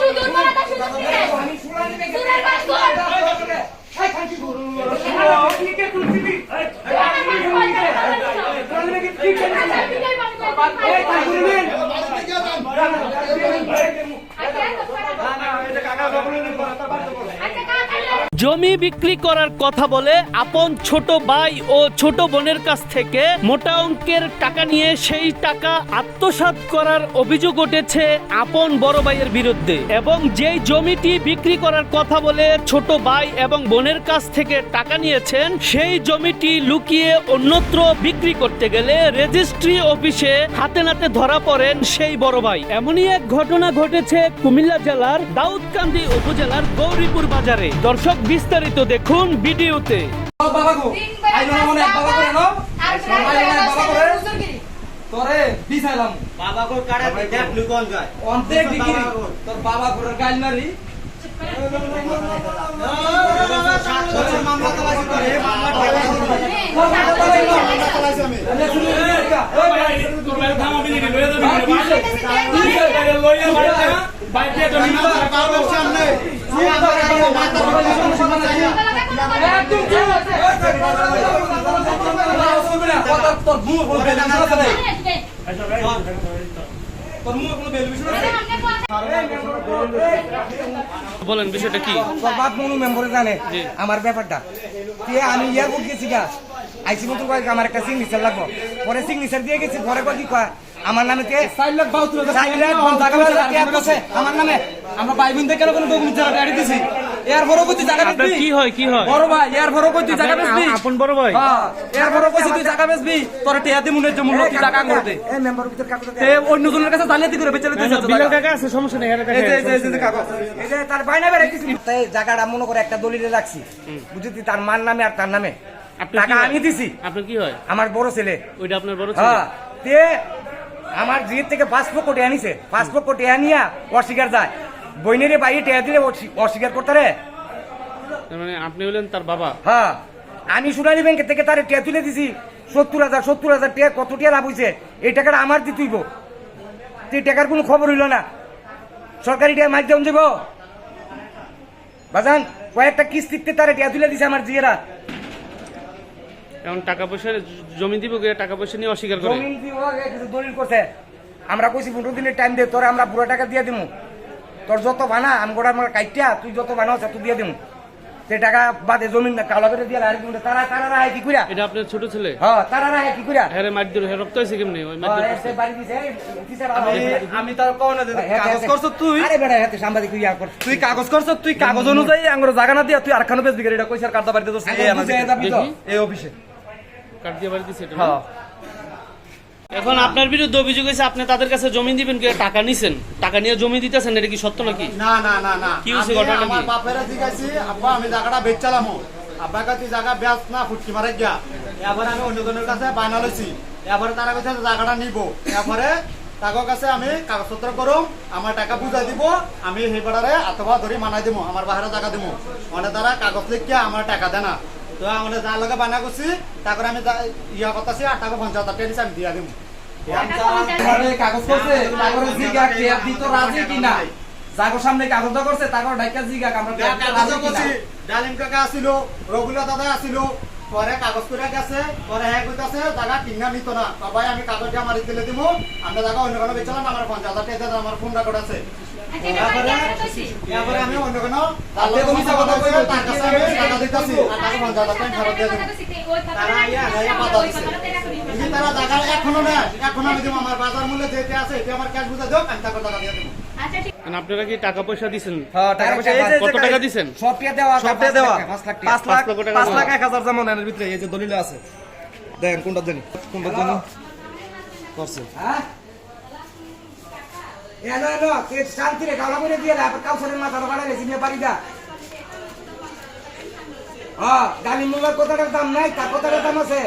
শুধু জমি বিক্রি করার কথা বলে আপন ছোট ভাই ও ছোট বোনের কাছ থেকে মোটা অঙ্কের টাকা নিয়ে সেই টাকা আত্মসাৎ করার অভিযোগ উঠেছে আপন বড় ভাইয়ের বিরুদ্ধে। এবং যেই জমিটি বিক্রি করার কথা বলে ছোট ভাই এবং বোনের কাছ থেকে টাকা নিয়েছেন, সেই জমিটি লুকিয়ে অন্যত্র বিক্রি করতে গেলে রেজিস্ট্রি অফিসে হাতে নাতে ধরা পড়েন সেই বড় ভাই। এমনই এক ঘটনা ঘটেছে কুমিল্লা জেলার দাউদকান্দি উপজেলার গৌরীপুর বাজারে। দর্শক বিস্তারিত দেখুন ভিডিওতে মনে তোরে বিছাইলাম বাবা কো কাড়া দেখ লুকন যায় অন্তেক ডিগ্রি তোর বাবা করে গাইল মারি মামলা চালাইছি করে মামলা সামনে তোর মুখ কোনো বেল বিছানা আছে নাই তোর মুখ কোনো বেল বিছানা আছে বলেন বিষয়টা কি? তোর মনু মেম্বরে জানে আমার ব্যাপারটা। আমি এয়ারপোর্ট গেছি গা। আইসি মতো কয়েক আমার একটা সিগনেচার লাগবো। পরে সিগনেচার দিয়ে গেছি পরে কয় কি কয়? আমার নামে কে চার লাখ বাহাত্তর আমার নামে আমরা ভাই বোন থেকে কোনো ডকুমেন্ট ছাড়া গাড়ি দিছি? এর বড় কই তুই জায়গা বেচবি? কি হয় কি হয়? বড় ভাই এর বড় কই তুই জায়গা বেচবি? আপন বড় ভাই। হ্যাঁ এর বড় কইছি তুই জায়গা বেচবি? তোর টিয়া দি মনে তুই জায়গা করতে এই মেম্বার ভিতর কাগজ এ অন্য জনের কাছে জালিয়াতি করে যাচ্ছে বিলের টাকা আছে সমস্যা নেই এখানে এই এই যে, এই যে কাগজ এই যে তার বাইনা কিছু তাই জায়গাটা মনে করে একটা দলিলে রাখছি। বুঝলি তার মার নামে আর তার নামে। টাকা আমি দিছি। আপনার কি হয়? আমার বড় ছেলে। ওইটা আপনার বড় ছেলে? হ্যাঁ তে আমার জিয়ের থেকে পাঁচ লক্ষ আনিছে নিছে। পাঁচ আনিয়া অস্বীকার যায়। বইনেরে বাইরে টেয়া দিলে অস্বীকার করতে রে। মানে আপনি হলেন তার বাবা? হ্যাঁ। আমি সোনালী ব্যাংকের থেকে তার টেয়া তুলে দিছি। সত্তর হাজার সত্তর হাজার টেয়া কত টিয়া লাভ হয়েছে এই টাকাটা আমার দিতেইব এই টাকার কোনো খবর হইল না। সরকারি টেয়া মাধ্যম দেব বাজান কয়েকটা কিস্তিতে তারে টেয়া তুলে দিছে আমার জিয়েরা। এখন টাকা পয়সা জমি দিব গিয়ে টাকা পয়সা নিয়ে অস্বীকার করে। দিয়ে আগে কিছু দলিল করছে। আমরা কইছি পনেরো দিনের টাইম দে তোরে আমরা পুরো টাকা দিয়ে দিমু। তোর যত বানা আমি গোটা আমার কাইটিয়া তুই যত বানাও তত দিয়ে দিমু। সে টাকা বাদে জমিন না কালো করে দিয়ে আর তারা তারা রায় কি কইরা? এটা আপনার ছোট ছেলে? হ্যাঁ তারা রায় কি কইরা? হ্যাঁ মার দিল রক্ত হয়েছে কেমনি? ওই মার হ্যাঁ, দিল এসে বাড়ি দিছে, আমি আমি তার কও না হ্যাঁ, কাগজ হ্যাঁ, করছ তুই? আরে বেটা হাতে সাংবাদিক ইয়া কর তুই কাগজ করছ তুই কাগজ অনুযায়ী আঙ্গুর জায়গা না দিয়া তুই আর খানো বেচবি এটা কইছার কার্ডটা বাড়িতে তো এই তো? অফিসে। কাট দিয়ে বাড়ি দিছে এটা? হ্যাঁ। এখন আপনার বিরুদ্ধে অভিযোগ হয়েছে আপনি তাদের কাছে জমি দিবেন কি টাকা নিছেন? টাকা নিয়ে জমি দিতেছেন এটা কি সত্য নাকি? না না না না। কি হয়েছে আমি ঘটনাটা? আমার বাপের জিজ্ঞাসি আব্বা আমি জায়গাটা বেচছিলাম আব্বা কাছে জায়গা বেচ না ফুটকি মারে গিয়া। এবার আমি অন্য জনের কাছে বায়না লইছি। এবারে তারা কাছে জায়গাটা নিব। এরপরে তাদের কাছে আমি কাগজপত্র করুম আমার টাকা বুঝাই দিব আমি সেই বেড়ারে আতবা ধরে মানাই দিব আমার বাহিরে জায়গা দিব মানে তারা কাগজ লিখিয়া আমার টাকা দেয় না। তো আমার যার লগে বায়না করছি তারপরে আমি ইয়া করতেছি আর টাকা পঞ্চাশ হাজার টাকা আমি দিয়া দিব কাগজ করছে তারপরে জিগা কে দিত রাজি কিনা? জাগর সামনে কাগজ করছে তারপর ডাইকা জিগা আমরা কাগজ করছি। ডালিম কাকা আসিল রঘুলা দাদা আসিল পরে কাগজ করে গেছে পরে হ্যাঁ কইতাছে জায়গা কিনা নিত না। সবাই আমি কাগজ দিয়ে মারি দিলে দিব আমরা জায়গা অন্য কোনো বেচলাম আমার পঞ্চাশ হাজার টাকা আমার ফোন রেকর্ড আছে। আচ্ছা ঠিক আপনারা কি টাকা পয়সা দিচ্ছেন হ্যাঁ কত টাকা দিছেন? সব টিয়া দেওয়া আছে, সব পাঁচ দেওয়া? পাঁচ লাখ পাঁচ লাখ। এক হাজার যেমন এর ভিতরে এই যে দলিল আছে। দেখেন কোনটার জানি কোনটার জানি করছে হ্যাঁ? এলো, এলো, তুই শান্তি রে, গাওলা করে দিয়ে দে, আবার কাউসারের মাথাটা বাড়াই রেখে নিয়ে বাড়ি যা। হ্যাঁ, গালি মুলার কথাটার দাম নাই তার কথাটার দাম আছে